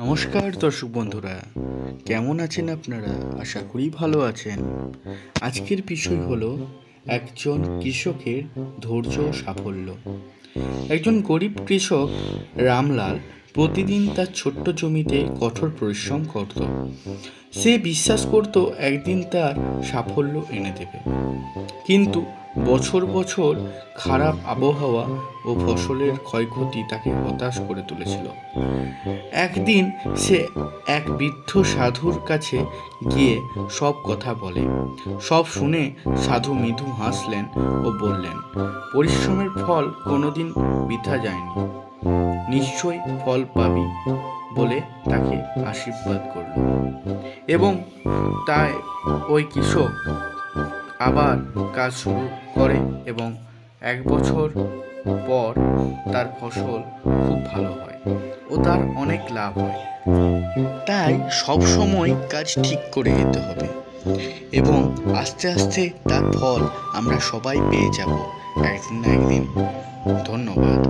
নমস্কার দর্শক বন্ধুরা, কেমন আছেন আপনারা? আশা করি ভালো আছেন। আজকের বিষয় হলো, একজন কৃষকের ধৈর্য সাফল্য। একজন গরিব কৃষক রামলাল প্রতিদিন তার ছোট্ট জমিতে কঠোর পরিশ্রম করত। সে বিশ্বাস করত একদিন তার সাফল্য এনে দেবে। কিন্তু বছর বছর খারাপ আবহাওয়া ও ফসলের ক্ষয়ক্ষতি তাকে হতাশ করে তুলেছিল। একদিন সে এক বৃদ্ধ সাধুর কাছে গিয়ে সব কথা বলে। সব শুনে সাধু মৃদু হাসলেন ও বললেন, পরিশ্রমের ফল কোনোদিন বৃথা যায়নি। নিশ্চয়ই ফল পাবি বলে তাকে আশীর্বাদ করল। এবং তাই ওই কৃষক আবার কাজ শুরু করে এবং এক বছর পর তার ফসল খুব ভালো হয় ও তার অনেক লাভ হয়। তাই সব সময় কাজ ঠিক করে যেতে হবে এবং আস্তে আস্তে তার ফল আমরা সবাই পেয়ে যাব। একদিন না একদিন। ধন্যবাদ।